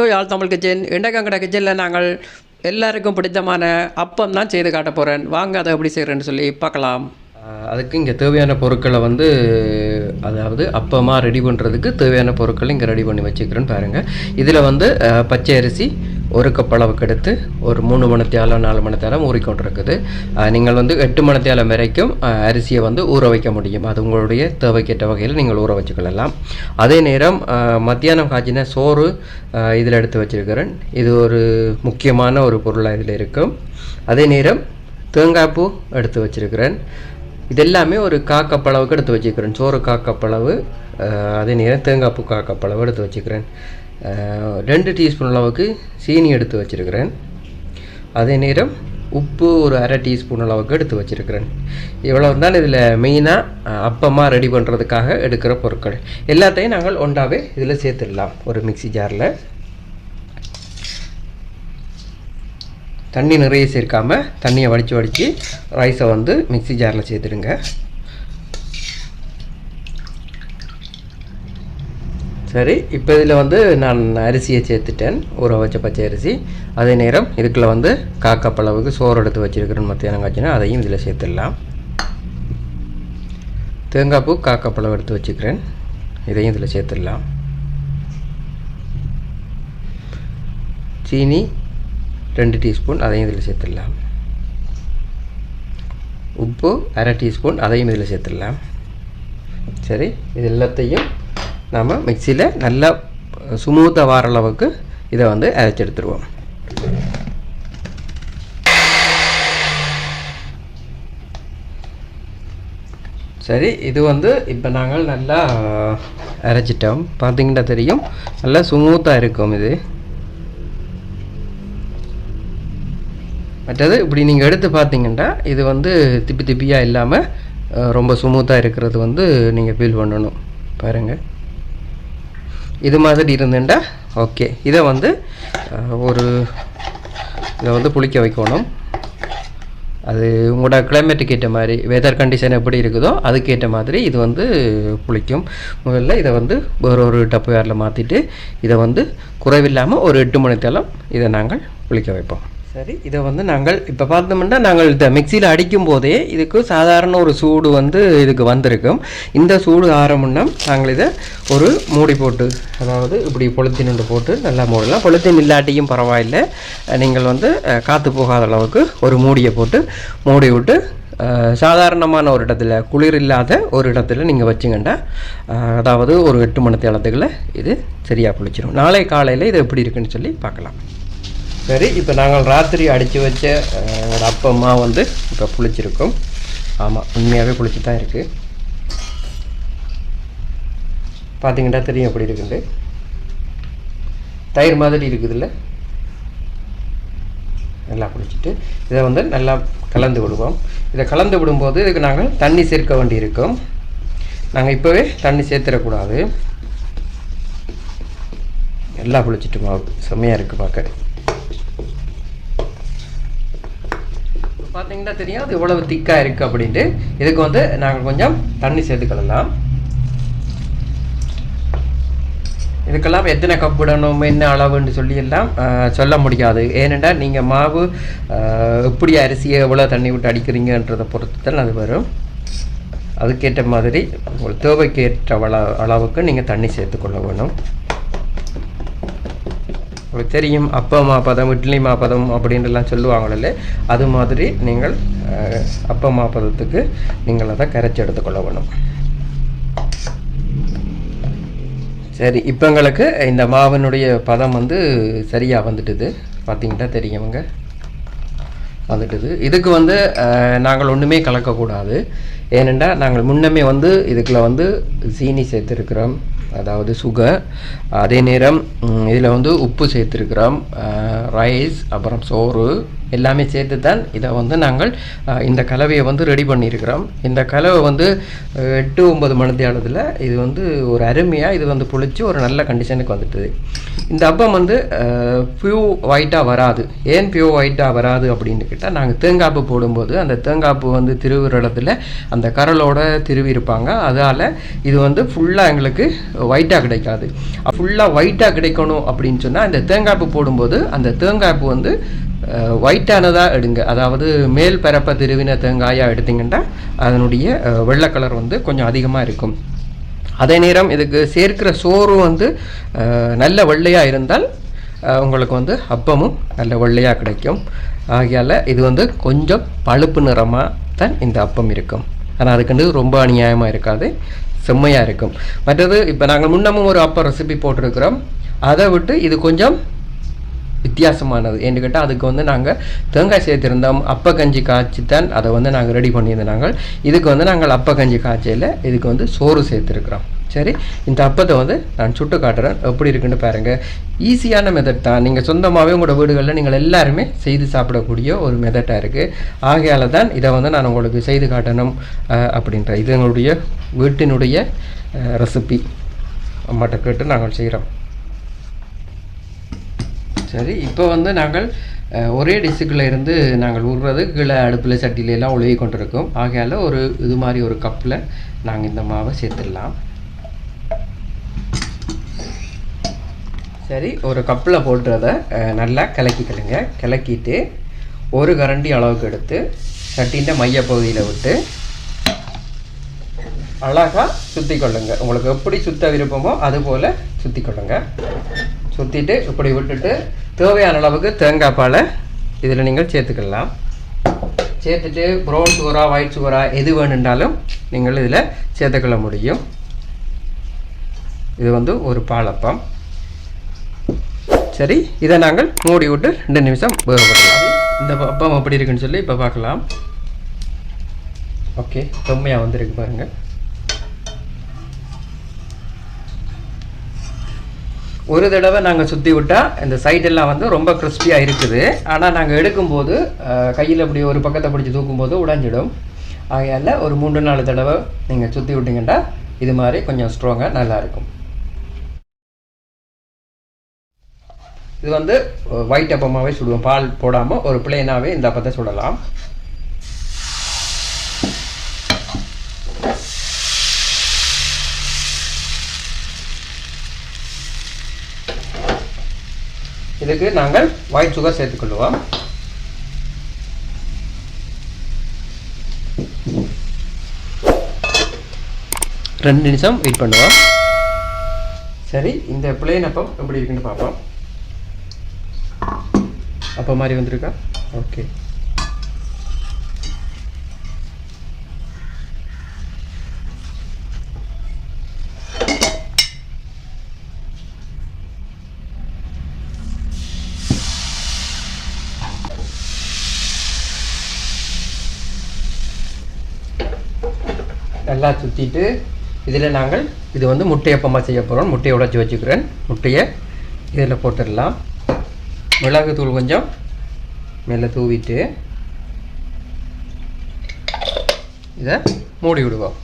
Hello Yaazh Tamil kitchen இண்டக்கங்கட கிச்சனில் நாங்கள் எல்லாருக்கும் பிடித்தமான அப்பம் தான் செய்து காட்ட போகிறேன் வாங்க அதை எப்படி செய்கிறேன்னு சொல்லி பார்க்கலாம். அதுக்கு இங்கே தேவையான பொருட்களை வந்து அதாவது அப்பமாக ரெடி பண்ணுறதுக்கு தேவையான பொருட்களை இங்கே ரெடி பண்ணி வச்சுக்கிறேன்னு பாருங்கள் இதில் வந்து பச்சை அரிசி ஒரு கப் அளவுக்கு எடுத்து ஒரு மூணு மணத்தியாலம் நாலு மணத்தியாலம் ஊறிக்கொண்டிருக்குது நீங்கள் வந்து எட்டு மணத்தியாலம் வரைக்கும் அரிசியை வந்து ஊற வைக்க முடியும். அது உங்களுடைய தேவைக்கேற்ற வகையில் நீங்கள் ஊற வச்சுக்கொள்ளலாம். அதே நேரம் மத்தியானம் காய்ச்சின சோறு இதில் எடுத்து வச்சிருக்கிறேன். இது ஒரு முக்கியமான ஒரு பொருளாக இதில் இருக்கும். அதே நேரம் தேங்காய் பூ எடுத்து வச்சிருக்கிறேன். இது எல்லாமே ஒரு காக்கப்பளவுக்கு எடுத்து வச்சுக்கிறேன் சோறு காக்கப்பளவு அதே நேரம் தேங்காய் பூ காக்கப்பளவு எடுத்து வச்சுக்கிறேன் ரெண்டு டீஸ்பூன் அளவுக்கு சீனி எடுத்து வச்சுருக்கிறேன். அதே நேரம் உப்பு ஒரு அரை டீஸ்பூன் அளவுக்கு எடுத்து வச்சுருக்கிறேன். இவ்வளோ தான் இதில் மெயினாக அப்பமாக ரெடி பண்ணுறதுக்காக எடுக்கிற பொருட்கள். எல்லாத்தையும் நாங்கள் ஒன்றாவே இதில் சேர்த்துடலாம் ஒரு மிக்ஸி ஜாரில். தண்ணி நிறைய சேர்க்காமல் தண்ணியை வடித்து வடித்து ரைஸை வந்து மிக்ஸி ஜாரில் சேர்த்துடுங்க. சரி இப்போ இதில் வந்து நான் அரிசியை சேர்த்துட்டேன் ஊற வச்ச பச்சை அரிசி. அதே நேரம் இதுக்குள்ளே வந்து காக்கப்பளவுக்கு சோறு எடுத்து வச்சுருக்கிறேன் மத்தியானம் காய்ச்சினா அதையும் இதில் சேர்த்துடலாம். தேங்காய் பூ காக்கப்பளவு எடுத்து வச்சுக்கிறேன். இதையும் இதில் சேர்த்துடலாம். சீனி ரெண்டு டீஸ்பூன் அதையும் இதில் சேர்த்துடலாம். உப்பு அரை டீஸ்பூன் அதையும் இதில் சேர்த்துடலாம். சரி இது எல்லாத்தையும் நாம் மிக்சியில் நல்லா சுமூத்தாக வர அளவுக்கு இதை வந்து அரைச்சி எடுத்துருவோம். சரி இது வந்து இப்போ நாங்கள் நல்லா அரைச்சிட்டோம். பார்த்தீங்கன்னா தெரியும். நல்லா சுமூத்தாக இருக்கும் இது. மற்றது இப்படி நீங்கள் எடுத்து பார்த்தீங்கன்னா இது வந்து திப்பி திப்பியாக இல்லாமல் ரொம்ப ஸ்மூத்தாக இருக்கிறது வந்து நீங்கள் ஃபீல் பண்ணணும். பாருங்கள் இது மாதிரி இருந்துட்டா ஓகே இதை வந்து ஒரு இதை வந்து புளிக்க வைக்கணும். அது உங்களோட கிளைமேட்டுக்கு ஏற்ற மாதிரி வெதர் கண்டிஷன் எப்படி இருக்குதோ அதுக்கேற்ற மாதிரி இது வந்து புளிக்கும். முதல்ல இதை வந்து வேறு ஒரு டப்பு வேரில் மாற்றிட்டு இதை வந்து குறைவில்லாமல் ஒரு எட்டு மணி இதை நாங்கள் புளிக்க வைப்போம். சரி இதை வந்து நாங்கள் இப்போ பார்த்தோம்னா நாங்கள் இந்த மிக்சியில் அடிக்கும் போதே இதுக்கு சாதாரண ஒரு சூடு வந்து இதுக்கு வந்திருக்கும். இந்த சூடு ஆரம்பம்னா நாங்கள் இதை ஒரு மூடி போட்டு அதாவது இப்படி பொலித்தீன் ஒன்று போட்டு நல்லா மூடலாம். பொலித்தீன் இல்லாட்டியும் பரவாயில்லை. நீங்கள் வந்து காற்று போகாத அளவுக்கு ஒரு மூடியை போட்டு மூடி விட்டு சாதாரணமான ஒரு இடத்துல குளிர் இல்லாத ஒரு இடத்துல நீங்கள் வச்சுங்கண்டா அதாவது ஒரு எட்டு மணி தேளத்துக்குள்ள இது சரியாக புளிச்சிடும் நாளை காலையில் இது எப்படி இருக்குன்னு சொல்லி பார்க்கலாம். சரி இப்போ நாங்கள் ராத்திரி அடித்து வச்ச அஹ், அப்பா அப்பம்மா வந்து இப்போ புளிச்சிருக்கோம். ஆமாம் உண்மையாகவே புளிச்சு தான் இருக்குது பார்த்தீங்கன்னா தெரியும் எப்படி இருக்குது தயிர் மாதிரி இருக்குதுல்ல? நல்லா குளிச்சுட்டு இதை வந்து நல்லா கலந்து விடுவோம். இதை கலந்து விடும்போது இதுக்கு நாங்கள் தண்ணி சேர்க்க வேண்டியிருக்கோம். நாங்கள் இப்போவே தண்ணி சேர்த்துடக்கூடாது. நல்லா புளிச்சிட்டு மாவு. செம்மையாக இருக்குது பார்க்க பார்த்தீங்கன்னா தெரியும். அது இவ்வளவு திக்காக இருக்குது அப்படின்ட்டு. இதுக்கு வந்து நாங்கள் கொஞ்சம் தண்ணி சேர்த்துக்கலாம் இதுக்கெல்லாம் எத்தனை கப் விடணும் என்ன அளவுன்னு சொல்லி எல்லாம் சொல்ல முடியாது. ஏனென்றால் நீங்கள் மாவு எப்படி அரிசியை எவ்வளோ தண்ணி விட்டு அடிக்கிறீங்கன்றதை பொறுத்து தான் அது வரும். அதுக்கேற்ற மாதிரி உங்கள் தேவைக்கேற்ற அளவுக்கு நீங்கள் தண்ணி சேர்த்துக்கொள்ள வேணும். உங்களுக்கு தெரியும் அப்பா மாப்பதம் இட்லி மாப்பதம் அப்படின்ட்டுலாம் சொல்லுவாங்களே அது மாதிரி நீங்கள் அப்ப அப்பா மாப்பதத்துக்கு நீங்கள் அதை கரைச்சி எடுத்துக்கொள்ள வேணும். சரி இப்போ எங்களுக்கு இந்த மாவினுடைய பதம் வந்து சரியாக வந்துட்டுது. பார்த்தீங்கன்னா தெரியுங்க வந்துட்டுது. இதுக்கு வந்து நாங்கள் ஒன்றுமே கலக்கக்கூடாது. ஏனென்றால் நாங்கள் முன்னமே வந்து இதுக்குள்ள வந்து சீனி சேர்த்துருக்குறோம். அதாவது சுகர். அதே நேரம் இதில் வந்து உப்பு சேர்த்துருக்குறோம். ரைஸ் அப்புறம் சோறு. எல்லாமே சேர்த்து தான் இதை வந்து நாங்கள் இந்த கலவையை வந்து ரெடி பண்ணியிருக்கிறோம். இந்த கலவை வந்து எட்டு ஒன்பது மணி இது வந்து ஒரு அருமையாக இது வந்து புளிச்சு ஒரு நல்ல கண்டிஷனுக்கு வந்துட்டுது. இந்த அப்பம் வந்து பியூ ஒயிட்டாக வராது. ஏன் பியூ ஒயிட்டாக வராது அப்படின்னு கேட்டால் நாங்கள் தேங்காப்பு போடும்போது அந்த தேங்காப்பு வந்து திருவுற அந்த கரலோட திருவி இருப்பாங்க அதால் இது வந்து ஃபுல்லாக எங்களுக்கு ஒயிட்டாக கிடைக்காது. ஃபுல்லாக ஒயிட்டாக கிடைக்கணும் அப்படின்னு சொன்னால் இந்த தேங்காப்பு போடும்போது அந்த தேங்காய்ப்பு வந்து ஒயிட்டானதாக எடுங்க. அதாவது மேல் பரப்ப திருவின தேங்காயாக எடுத்திங்கன்னா அதனுடைய வெள்ளை கலர் வந்து கொஞ்சம் அதிகமாக இருக்கும். அதே நேரம் இதுக்கு சேர்க்கிற சோறும் வந்து நல்ல வெள்ளையாக இருந்தால் உங்களுக்கு வந்து அப்பமும் நல்ல வெள்ளையாக கிடைக்கும். ஆகையால் இது வந்து கொஞ்சம் பழுப்பு நிறமாக தான் இந்த அப்பம் இருக்கும். ஆனால் அதுக்குன்னு ரொம்ப அநியாயமாக இருக்காது. செம்மையாக இருக்கும். மற்றது இப்போ நாங்கள் முன்னமும் ஒரு அப்பம் ரெசிபி போட்டிருக்கிறோம். அதை விட்டு இது கொஞ்சம் வித்தியாசமானது. என்று கேட்டால் அதுக்கு வந்து நாங்கள் தேங்காய் சேர்த்திருந்தோம் அப்ப கஞ்சி காய்ச்சி தான் அதை வந்து நாங்கள் ரெடி பண்ணியிருந்தோம் நாங்கள். இதுக்கு வந்து நாங்கள் அப்ப கஞ்சி காய்ச்சல இதுக்கு வந்து சோறு சேர்த்துருக்குறோம் சரி? இந்த அப்பத்தை வந்து நான் சுட்டு காட்டுறேன். எப்படி இருக்குன்னு பாருங்கள் ஈஸியான மெத்தட் தான். நீங்கள் சொந்தமாகவே உங்களோட வீடுகளில் நீங்கள் எல்லாருமே செய்து சாப்பிடக்கூடிய ஒரு மெத்தட்டாக இருக்குது ஆகையால் தான் இதை வந்து நான் உங்களுக்கு செய்து காட்டணும் அப்படின்ற இது எங்களுடைய வீட்டினுடைய ரெசிபி அம்மாட்ட கேட்டு நாங்கள் செய்கிறோம் சரி இப்போ வந்து நாங்கள் ஒரே டிஷ்ஷுக்குள்ளே இருந்து நாங்கள் உருறது கீழே அடுப்பில் சட்டியில எல்லாம் உழுவி கொண்டிருக்கோம். ஆகையால் ஒரு இது மாதிரி ஒரு கப்பில் நாங்கள் இந்த மாவை சேர்த்துடலாம். சரி ஒரு கப்பில் போடுறத நல்லா கலக்கிக்கலுங்க கலக்கிட்டு ஒரு கரண்டி அளவுக்கு எடுத்து சட்டிൻ്റെ மையப்பகுதியில் விட்டு அழகாக சுற்றி கொள்ளுங்கள் உங்களுக்கு எப்படி சுத்த விருப்பமோ அதுபோல் சுற்றி கொள்ளுங்கள் சுற்றிட்டு இப்படி விட்டுட்டு தேவையான அளவுக்கு தேங்காய் பாலை இதில் நீங்கள் சேர்த்துக்கலாம். சேர்த்துட்டு ப்ரௌன் சுகரா ஒயிட் சுகரா எது வேணுன்றாலும் நீங்கள் இதில் சேர்த்துக்கொள்ள முடியும். இது வந்து ஒரு பாலப்பம். சரி இதை நாங்கள் மூடி விட்டு ரெண்டு நிமிஷம் வேகப்படலாம் இந்த அப்பம் எப்படி இருக்குன்னு சொல்லி இப்போ பார்க்கலாம். ஓகே செம்மையாக வந்திருக்கு பாருங்கள் ஒரு தடவை நாங்கள் சுற்றி விட்டால் இந்த சைடெல்லாம் வந்து ரொம்ப கிறிஸ்பியாக இருக்குது. ஆனால் நாங்கள் எடுக்கும்போது கையில் அப்படி ஒரு பக்கத்தை பிடிச்சி தூக்கும்போது உடைஞ்சிடும். ஆகையால் ஒரு மூன்று நாலு தடவை நீங்கள் சுற்றி விட்டீங்கன்னா இது மாதிரி கொஞ்சம் ஸ்ட்ராங்காக நல்லாயிருக்கும். இது வந்து ஒயிட் அப்பமாகவே சுடுவோம். பால் போடாமல் ஒரு பிளேனாகவே இந்த அப்பத்தை சுடலாம். இதுக்கு நாங்கள் ஒயிட் சுகர் சேர்த்துக்கொள்வோம் ரெண்டு நிமிஷம் வெயிட் பண்ணுவோம். சரி இந்த பிளேன் அப்பம் எப்படி இருக்குன்னு பார்ப்போம். அப்போ மாதிரி வந்திருக்கா? ஓகே நல்லா சுற்றிட்டு இதில் நாங்கள் இது வந்து முட்டையப்பமாக செய்ய போகிறோம் முட்டையை உடைச்சி வச்சுக்கிறேன். முட்டையை இதில் போட்டுடலாம். மிளகு தூள் கொஞ்சம் மேலே தூவிட்டு இதை மூடி விடுவோம்.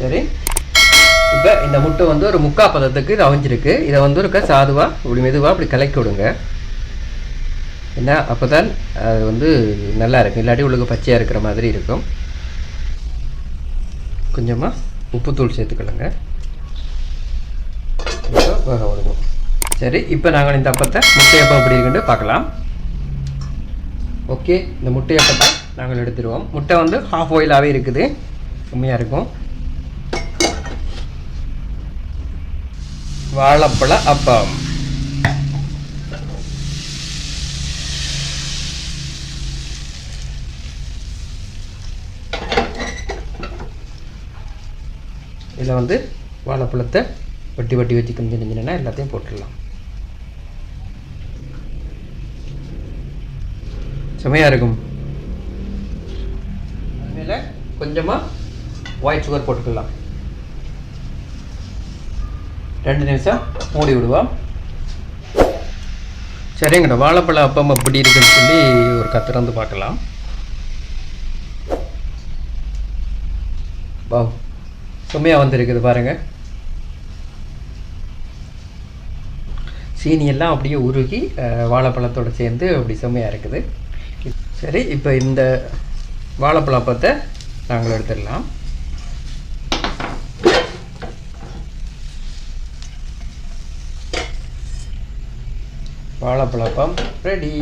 சரி. இப்போ இந்த முட்டை வந்து ஒரு முக்கா பதத்துக்கு இது அவிஞ்சிருக்கு. இதை வந்து இருக்க சாதுவாக இப்படி மெதுவாக இப்படி கலக்கி விடுங்க. ஏன்னா அப்போ தான் அது வந்து நல்லா இருக்கும் இல்லாட்டி உள்ளுக்கு பச்சையாக இருக்கிற மாதிரி இருக்கும். கொஞ்சமாக உப்புத்தூள் சேர்த்துக்கொள்ளுங்க. வேக விடுவோம் சரி இப்போ நாங்கள் இந்த அப்பத்தை முட்டையப்பம் எப்படி இருக்குன்னு பார்க்கலாம். ஓகே இந்த முட்டையப்பத்தை நாங்கள் எடுத்துருவோம். முட்டை வந்து ஹாஃப் ஆயிலாகவே இருக்குது. கம்மியாக இருக்கும். வாழைப்பழ அப்பம். இதில் வந்து வாழைப்பழத்தை வட்டி வட்டி வச்சு கொஞ்சம் நெஞ்சினா எல்லாத்தையும் போட்டுடலாம். செமையாக இருக்கும். அதுமேல கொஞ்சமாக ஒயிட் சுகர் போட்டுக்கலாம். ரெண்டு நிமிஷம் மூடி விடுவோம். சரிங்கடா வாழைப்பழம் அப்பம் எப்படி இருக்குன்னு சொல்லி ஒரு கத்திறந்து பார்க்கலாம். வா செம்மையாக வந்திருக்குது பாருங்கள் சீனி எல்லாம் அப்படியே உருகி வாழைப்பழத்தோடு சேர்ந்து அப்படி செம்மையாக இருக்குது. சரி இப்போ இந்த வாழைப்பழப்பத்தை நாங்கள் எடுத்துடலாம். வாழைப்பழப்பம் ரெடி.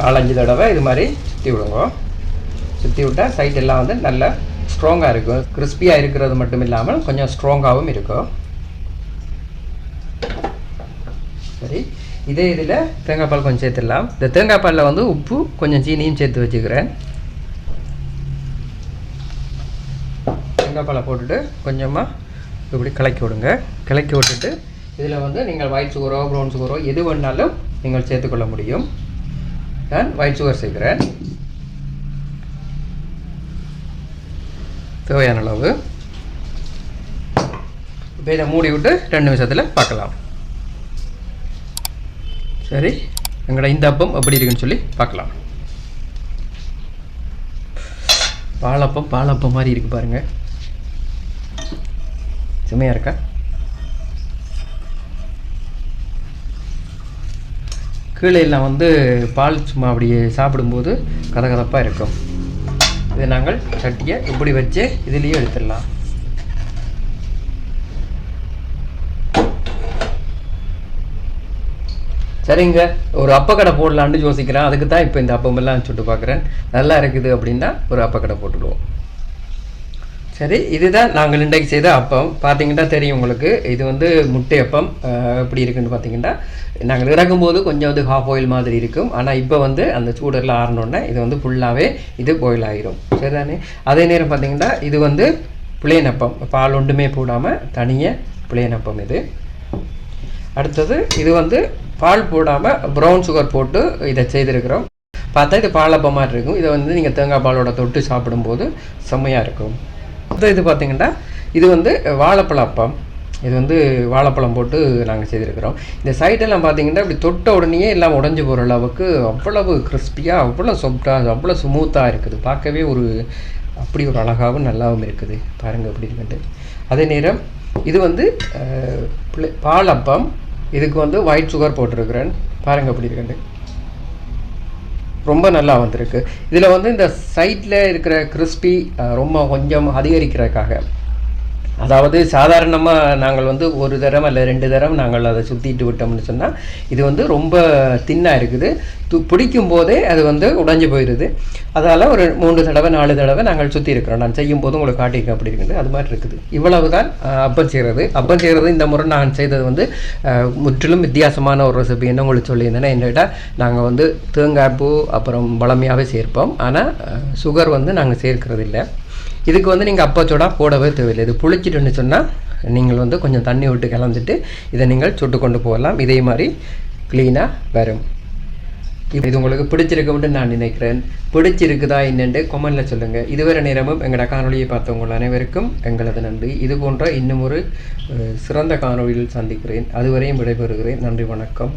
நாலஞ்சு தடவை இது மாதிரி சுற்றி விடுங்க. சுற்றி விட்டால் சைட் எல்லாம் வந்து நல்லா ஸ்ட்ராங்காக இருக்கும். கிறிஸ்பியாக இருக்கிறது மட்டும் இல்லாமல் கொஞ்சம் ஸ்ட்ராங்காகவும் இருக்கும். சரி இதே இதில் தேங்காய் பால் கொஞ்சம் சேர்த்துடலாம். இந்த தேங்காய் பாலில் வந்து உப்பு கொஞ்சம் சீனியும் சேர்த்து வச்சுக்கிறேன். தேங்காய் பாலை போட்டுட்டு கொஞ்சமாக இப்படி கலக்கி விடுங்க. கலக்கி விட்டுட்டு இதில் வந்து நீங்கள் ஒயிட் சுகரோ ப்ரௌன் சுகரோ எது வேணாலும் நீங்கள் சேர்த்துக்கொள்ள முடியும். நான் ஒயிட் சுகர் சேர்க்குறேன். தேவையான அளவு. இப்போ இதை மூடி விட்டு ரெண்டு நிமிஷத்தில் பார்க்கலாம். சரி எங்களோட இந்த அப்பம் எப்படி இருக்குன்னு சொல்லி பார்க்கலாம். பாலப்பம் பாலப்பம் மாதிரி இருக்கு பாருங்க. செம்மையாக இருக்கா? கீழே எல்லாம் வந்து பால் சும்மா அப்படியே சாப்பிடும்போது கதகதப்பாக இருக்கும். இதை நாங்கள் சட்டியை இப்படி வச்சு இதுலேயே எடுத்துடலாம். சரிங்க ஒரு அப்பக்கடை போடலான்னு யோசிக்கிறேன். அதுக்கு தான் இப்போ இந்த அப்பமெல்லாம் சுட்டு பார்க்குறேன். நல்லா இருக்குது அப்படின்னா ஒரு அப்பக்கடை போட்டுடுவோம். சரி இதுதான் நாங்கள் இன்றைக்கு செய்த அப்பம். பார்த்தீங்கன்னா தெரியும் உங்களுக்கு இது வந்து முட்டை அப்பம். எப்படி இருக்குன்னு பார்த்தீங்கன்னா நாங்கள் இறக்கும்போது கொஞ்சம் வந்து ஹாஃப் ஆயில் மாதிரி இருக்கும். ஆனால் இப்போ வந்து அந்த சூடெல்லாம் ஆறினோடனே இது வந்து ஃபுல்லாகவே இது பாயில் ஆகிரும் சரிதானே? அதே நேரம் பார்த்தீங்கன்னா இது வந்து பிளேன் அப்பம். பால் ஒன்றுமே போடாமல் தனியாக பிளேன் அப்பம் இது. அடுத்தது இது வந்து பால் போடாமல் ப்ரௌன் சுகர் போட்டு இதை செய்திருக்கிறோம். பார்த்தா இது பாலப்பம் மாதிரி இருக்கும். இதை வந்து நீங்கள் தேங்காய் பாலோட தொட்டு சாப்பிடும்போது செம்மையாக இருக்கும். அடுத்த இது பார்த்தீங்கன்னா இது வந்து வாழைப்பழ அப்பம். இது வந்து வாழைப்பழம் போட்டு நாங்கள் செய்திருக்கிறோம். இந்த சைடெல்லாம் பார்த்தீங்கன்னா இப்படி தொட்ட உடனேயே எல்லாம் உடஞ்சி போகிற அளவுக்கு அவ்வளவு கிறிஸ்பியாக அவ்வளோ சாஃப்டாக அவ்வளோ ஸ்மூத்தாக இருக்குது. பார்க்கவே ஒரு அப்படி ஒரு அழகாகவும் நல்லாவும் இருக்குது. பாருங்கள் அப்படின்னு அதே நேரம் இது வந்து பாலப்பம் இதுக்கு வந்து ஒயிட் சுகர் போட்டிருக்கிறேன். பாருங்கள் அப்படி இருக்குன்ட்டு. ரொம்ப நல்லா வந்திருக்கு. இதில் வந்து இந்த சைட்டில் இருக்கிற கிறிஸ்பி ரொம்ப கொஞ்சம் அதிகரிக்கிறதுக்காக அதாவது சாதாரணமாக நாங்கள் வந்து ஒரு தரம் அல்ல ரெண்டு தரம் நாங்கள் அதை சுற்றிட்டு விட்டோம்னு சொன்னால் இது வந்து ரொம்ப தின்னாக இருக்குது. து பிடிக்கும் போதே அது வந்து உடைஞ்சு போயிடுது அதால் ஒரு மூன்று தடவை நாலு தடவை நாங்கள் சுற்றி இருக்கிறோம் நான் செய்யும் போது உங்களுக்கு காட்டியிருக்கேன் அப்படி இருக்குது. அது மாதிரி இருக்குது. இவ்வளவு தான் அப்பம் செய்கிறது அப்பம் செய்கிறது இந்த முறை நான் செய்தது வந்து முற்றிலும் வித்தியாசமான ஒரு ரெசிபி என்ன உங்களுக்கு சொல்லியிருந்தேன்னா என்னட்டா நாங்கள் வந்து தேங்காய் பூ அப்புறம் பழமையாகவே சேர்ப்போம். ஆனால் சுகர் வந்து நாங்கள் சேர்க்கிறது இல்லை இதுக்கு வந்து நீங்கள் அப்பச்சோடா போடவே தேவையில்லை. இது புளிச்சிட்டுன்னு சொன்னால் நீங்கள் வந்து கொஞ்சம் தண்ணி விட்டு கலந்துட்டு இதை நீங்கள் சுட்டு கொண்டு போகலாம். இதே மாதிரி க்ளீனாக வரும். இது உங்களுக்கு பிடிச்சிருக்கும்னு நான் நினைக்கிறேன். பிடிச்சிருக்குதா என்னென்று கொமெண்டில் சொல்லுங்கள் இதுவரை நேரமும் எங்களோட காணொலியை பார்த்தவங்கள் அனைவருக்கும் எங்களது நன்றி. இது போன்ற இன்னும் ஒரு சிறந்த காணொளியில் சந்திக்கிறேன். அதுவரையும் விடைபெறுகிறேன். நன்றி வணக்கம்.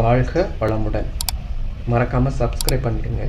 வாழ்க வளமுடன். மறக்காமல் சப்ஸ்கிரைப் பண்ணிடுங்க.